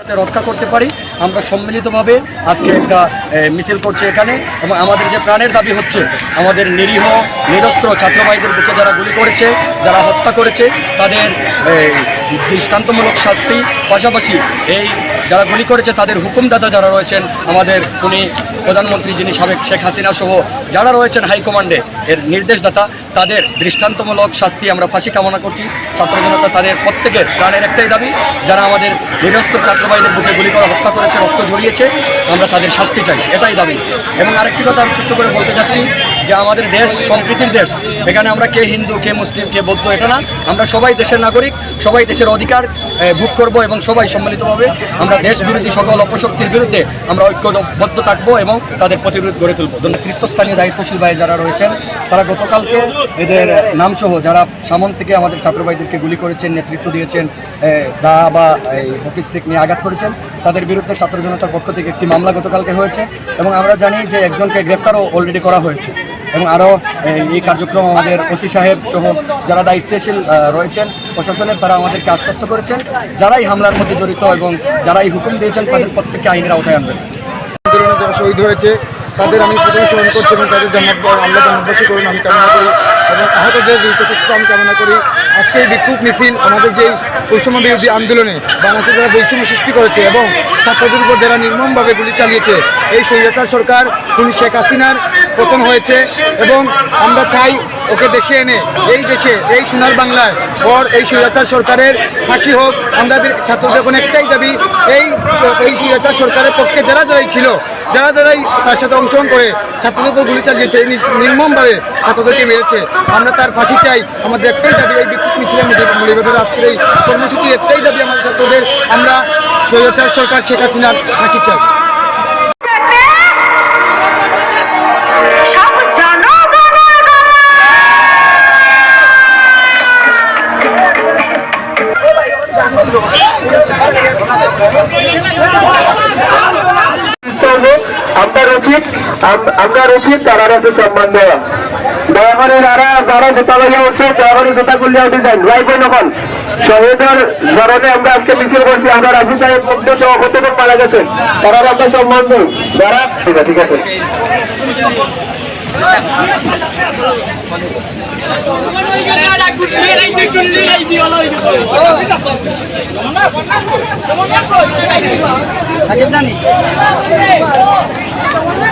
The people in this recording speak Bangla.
রক্ষা করতে পারি। আমরা সম্মিলিতভাবে আজকে একটা মিছিল করছি এখানে এবং আমাদের যে প্রাণের দাবি হচ্ছে, আমাদের নিরীহ, নিরস্ত্র ছাত্রবাহীদের বুকে যারা গুলি করেছে, যারা হত্যা করেছে, তাদের দৃষ্টান্তমূলক শাস্তি। পাশাপাশি এই যারা গুলি করেছে, তাদের হুকুমদাতা যারা রয়েছেন, আমাদের উনি প্রধানমন্ত্রী যিনি সাবেক শেখ হাসিনা সহ যারা রয়েছেন হাইকমান্ডে এর নির্দেশদাতা, তাদের দৃষ্টান্তমূলক শাস্তি আমরা ফাঁসি কামনা করছি। ছাত্র জনতা তাদের প্রত্যেকের প্রাণের একটাই দাবি, যারা আমাদের নিরস্ত ছাত্রবাহীদের বুকে গুলি করে, হত্যা করেছে, রক্ত ঝরিয়েছে, আমরা তাদের শাস্তি চাই, এটাই দাবি। এবং আরেকটি কথা আমি ছোট্ট করে বলতে চাচ্ছি যে আমাদের দেশ, সম্প্রীতির দেশ। এখানে আমরা কে হিন্দু, কে মুসলিম, কে বৌদ্ধ, এটা না। আমরা সবাই দেশের নাগরিক, সবাই দেশের অধিকার ভোগ করব এবং সবাই সম্মিলিতভাবে আমরা দেশ বিরোধী সকল অপশক্তির বিরুদ্ধে আমরা ঐক্যবদ্ধ থাকব এবং তাদের প্রতিরোধ গড়ে তুলব। নেতৃত্বস্থানীয় দায়িত্বশীল ভাই যারা রয়েছেন, তারা গতকালকে এদের নামসহ যারা সামন থেকে আমাদের ছাত্রভাইদেরকে গুলি করেছেন, নেতৃত্ব দিয়েছেন দা বা এই হকি স্টিক নিয়ে আঘাত করেছেন, তাদের বিরুদ্ধে ছাত্র জনতার পক্ষ থেকে একটি মামলা গতকালকে হয়েছে এবং আমরা জানি যে একজনকে গ্রেপ্তারও অলরেডি করা হয়েছে। এবং আরও এই কার্যক্রম আমাদের ওসি সাহেব সহ যারা দায়িত্বশীল রয়েছেন, প্রশাসনের তারা আমাদেরকে আশ্বস্ত করেছেন, যারাই হামলার মধ্যে জড়িত এবং যারাই হুকুম দিয়েছেন, তাদের প্রত্যেককে আইনের আওতায় আনবেন। শহীদ হয়েছে তাদের আমি প্রথমে স্মরণ করছি এবং তাদের জন্য আল্লাহ জন্মবাসী করুন আমি কামনা করি এবং আহতদের দ্রুত সুস্থ আমি কামনা করি। আজকে এই বিক্ষোভ মিছিল আমাদের যে বৈষম্য বিরোধী আন্দোলনে বাংলাদেশে যারা বৈষম্য সৃষ্টি করেছে এবং ছাত্রদের উপর যারা নির্মমভাবে গুলি চালিয়েছে, এই স্বৈরাচার সরকার তিনি শেখ হাসিনার পতন হয়েছে এবং আমরা চাই ওকে দেশে এনে এই দেশে, এই সোনার বাংলায় ওর এই স্বৈরাচার সরকারের ফাঁসি হোক আমাদের ছাত্রদের কোনো একটাই দাবি, এই এই স্বৈরাচার সরকারের পক্ষে যারা যারাই ছিল, যারা যারাই তার সাথে অংশগ্রহণ করে ছাত্রদের উপর গুলি চালিয়েছে নির্মমভাবে ছাত্রদেরকে মেরেছে, আমরা তার ফাঁসি চাই, আমাদের একটাই দাবি এই বিক্ষোভ মিছিলে মূল্যবোধের আজকের এই কর্মসূচি একটাই দাবি আমাদের ছাত্রদের, আমরা স্বৈরাচার সরকার শেখ হাসিনার ফাঁসি চাই। আপনার উচিত আপনার উচিত হাতে সম্মান দেওয়া। দয়া করে যারা যারা জোতা লাগিয়ে উঠছে দয়া করে জোতা খুললে উঠে যান। লাইফে নখন শহীদের স্মরণে আমরা আজকে মিছিল করছি। আমরা রাজু সাহেব মধ্যে সহ কতজন মারা গেছেন। তারার হাতে সম্মান দেন। যারা ঠিক আছে ঠিক আছে। জনগণের